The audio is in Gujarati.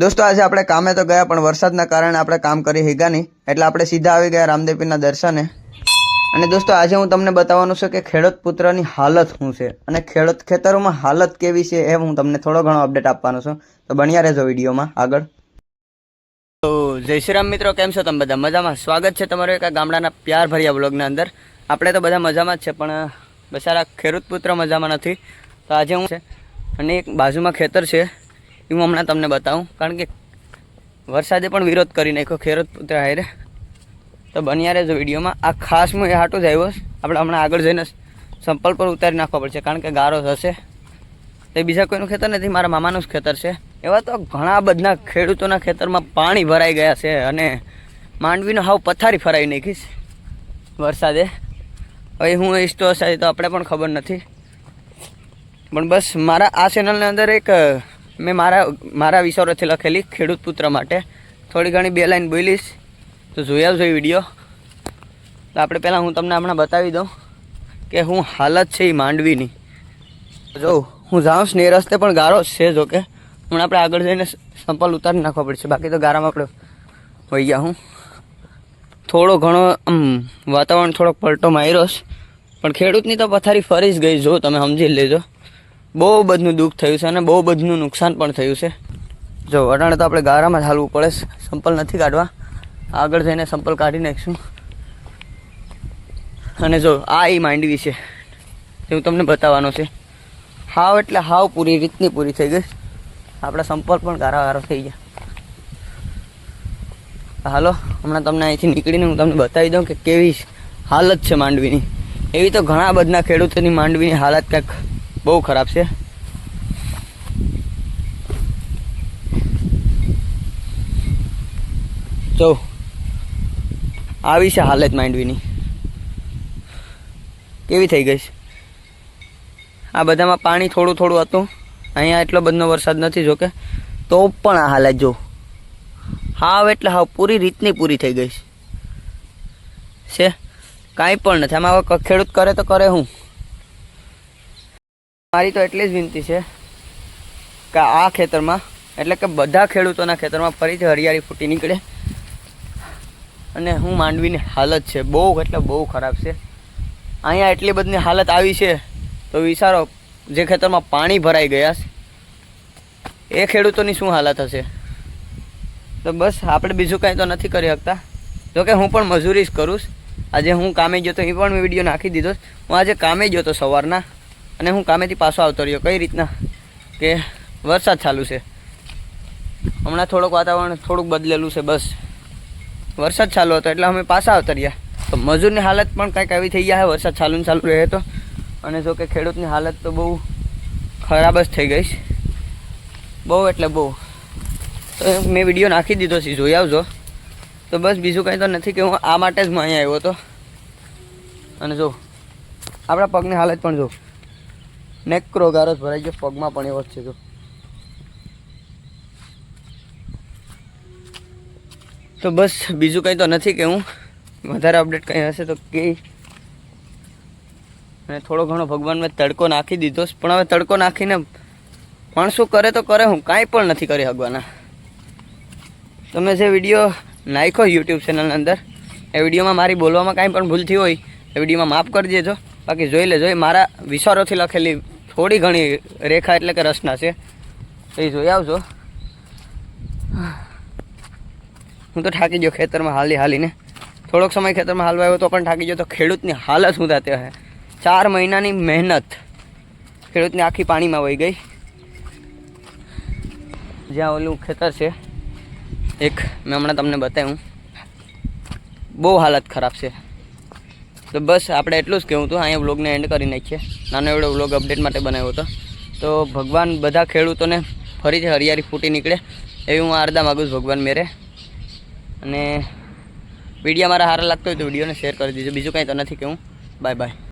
દોસ્તો, આજે આપણે કામે તો ગયા, પણ વરસાદના કારણે આપણે કામ કરી શક્યા નહીં. એટલે આપણે સીધા આવી ગયા રામદેવીના દર્શને. અને દોસ્તો, આજે હું તમને બતાવવાનું છે કે ખેડૂત પુત્રની હાલત શું છે અને ખેડૂત ખેતરોમાં હાલત કેવી છે એ હું તમને થોડો ઘણો અપડેટ આપવાનો છું. તો બન્યા રહેજો વિડીયોમાં, આગળ. તો જય શ્રી રામ મિત્રો, કેમ છો તમે બધા? મજામાં? સ્વાગત છે તમારું એક ગામડાના પ્યાર ભર્યા બ્લોગના અંદર. આપણે તો બધા મજામાં જ છે, પણ બસારા ખેડૂત પુત્ર મજામાં નથી. તો આજે હું છે, અને એક બાજુમાં ખેતર છે. એ હું હમણાં તમને બતાવું, કારણ કે વરસાદે પણ વિરોધ કરી નાખ્યો ખેડૂત પુત્ર હારે તો બન્યા રહેજો વિડીયોમાં. આ ખાસ હું એ હાટું જ આવ્યો આપણે હમણાં આગળ જઈને સંપલ પર ઉતારી નાખવા પડશે, કારણ કે ગારો થશે. તે બીજા કોઈનું ખેતર નથી, મારા મામાનું જ ખેતર છે. એવા તો ઘણા બધા ખેડૂતોના ખેતરમાં પાણી ભરાઈ ગયા છે અને માંડવીનો હાવ પથારી ફરાવી નાખીશ વરસાદે. હવે હું ઈચ્છતો હશે તો આપણે પણ ખબર નથી. પણ બસ મારા આ ચેનલની અંદર એક મેં મારા મારા વિચારોથી લખેલી ખેડૂત પુત્ર માટે. થોડી ઘણી બે લાઈન બોલીશ. તો જોઈ આવજો વીડિયો. તો આપણે પહેલાં હું તમને હમણાં બતાવી દઉં કે હું હાલત છે એ માંડવીની. જો, હું જાઉં છું ને રસ્તે પણ ગારો છે જો કે. હમણાં આપણે આગળ જઈને સંપલ ઉતારી નાખવા પડશે. બાકી તો ગારામાં આપણે હોઈ ગયા હું. થોડો ઘણો આમ વાતાવરણ થોડોક પલટો માર્યો છે. પણ ખેડૂતની તો પથારી ફરી જ ગઈ. જો તમે સમજી લેજો. બહુ બધું દુઃખ થયું છે અને બહુ બધું નુકસાન પણ થયું છે. જો, અટાણે તો આપણે ગારામાં જ હાલવું પડે સંપલ નથી કાઢવા. આગળ જઈને સંપલ કાઢી નાખીશું. અને જો, આ એ માંડવી છે. એ હું તમને બતાવવાનો છે. હાવ એટલે હાવ પૂરી રીતની પૂરી થઈ ગઈ. આપણા સંપલ પણ ગારા ગારો થઈ ગયા. હાલો, હમણાં તમને અહીંથી નીકળીને હું તમને બતાવી દઉં કે કેવી હાલત છે માંડવીની. એવી તો ઘણા બધા ખેડૂતોની માંડવીની હાલત કંઈક બહુ ખરાબ છે. જો, આવી છે હાલત માંડવીની કેવી થઈ ગઈ આ બધામાં પાણી થોડું થોડું હતું. અહીંયા એટલો બધો વરસાદ નથી જોકે. તો પણ આ હાલત જો. હાવ એટલે હાવ પૂરી રીતની પૂરી થઈ ગઈ છે. કાંઈ પણ નથી. આમાં હવે ખેડૂત કરે તો કરે હું. મારી તો એટલી જ વિનંતી છે કે આ ખેતરમાં, એટલે કે બધા ખેડૂતોના ખેતરમાં ફરીથી હરિયાળી ફૂટી નીકળે. અને હું માંડવીની હાલત છે, બહુ એટલે બહુ ખરાબ છે. અહીંયા એટલી બધી હાલત આવી છે, તો વિચારો, જે ખેતરમાં પાણી ભરાઈ ગયા છે, એ ખેડૂતોની શું હાલત હશે? તો બસ, આપણે બીજું કાંઈ તો નથી કરી શકતા. જોકે હું પણ મજૂરી જ કરું છું. આજે હું કામે ગયો તો એ પણ મેં વીડિયો નાખી દીધો હું આજે કામે ગયો તો સવારના. અને હું કામેથી પાછો આવતો રહ્યો. કઈ રીતના? કે વરસાદ ચાલુ છે. હમણાં થોડુંક વાતાવરણ થોડુંક બદલેલું છે, બસ. વરસાદ ચાલુ હતો, એટલે અમે પાછા આવતા રહ્યા. તો મજૂરની હાલત પણ કંઈક આવી થઈ ગયા છે, વરસાદ ચાલુ ચાલુ રહે તો. અને જો કે ખેડૂતની હાલત તો બહુ ખરાબ જ થઈ ગઈ છે. બહુ એટલે બહુ. તો મેં વીડિયો નાખી દીધો છે, જોઈ આવજો. તો બસ બીજું કંઈ તો નથી કે હું આ માટે જ હું અહીંયા આવ્યો હતો. અને જો, આપણા પગની હાલત પણ જો. નેક્રો ગારો ભરાઈ ગયો, પગમાં પણ એવો જ છે જો. તો બસ, બીજું કંઈ તો નથી કે વધારે અપડેટ કંઈ હશે તો કે. અને થોડો ઘણો ભગવાન મેં તડકો નાખી દીધો પણ હવે તડકો નાખીને માણસો કરે તો કરે, હું કાંઈ પણ નથી કરી શકવાના. તમે જે વીડિયો નાખ્યો યુટ્યુબ ચેનલની અંદર, એ વિડીયોમાં મારી બોલવામાં કાંઈ પણ ભૂલ થઈ હોય, એ વિડીયોમાં માફ કરી દેજો. બાકી જોઈ લેજો, એ મારા વિચારોથી લખેલી થોડી ઘણી રેખા એટલે કે રચના છે. એ જોઈ આવજો. હું તો થાકી ગયો ખેતરમાં હાલી હાલીને. થોડોક સમય ખેતરમાં હાલવા આવ્યો તો પણ થાકી ગયો તો ખેડૂતની હાલત શું થતી હશે? ચાર મહિનાની મહેનત. ખેડૂતની આખી પાણીમાં વહી ગઈ. જ્યાં ઓલું ખેતર છે, એક મેં હમણાં તમને બતાવ્યું. બહુ હાલત ખરાબ છે. તો બસ આપણે એટલું જ કહેવું હતું. અહીંયા વ્લોગને એન્ડ કરી નાખીએ. નાનો એવડો વ્લોગ અપડેટ માટે બનાવ્યો હતો. તો ભગવાન બધા ખેડૂતોને ફરીથી હરિયાળી ફૂટી નીકળે એવી હું આરદા માગું છું ભગવાન મેરે. અને વીડિયો મારા સારા લાગતો હોય તો વિડીયોને શેર કરી દીજો. બીજું કાંઈ તો નથી કહેવું. Bye bye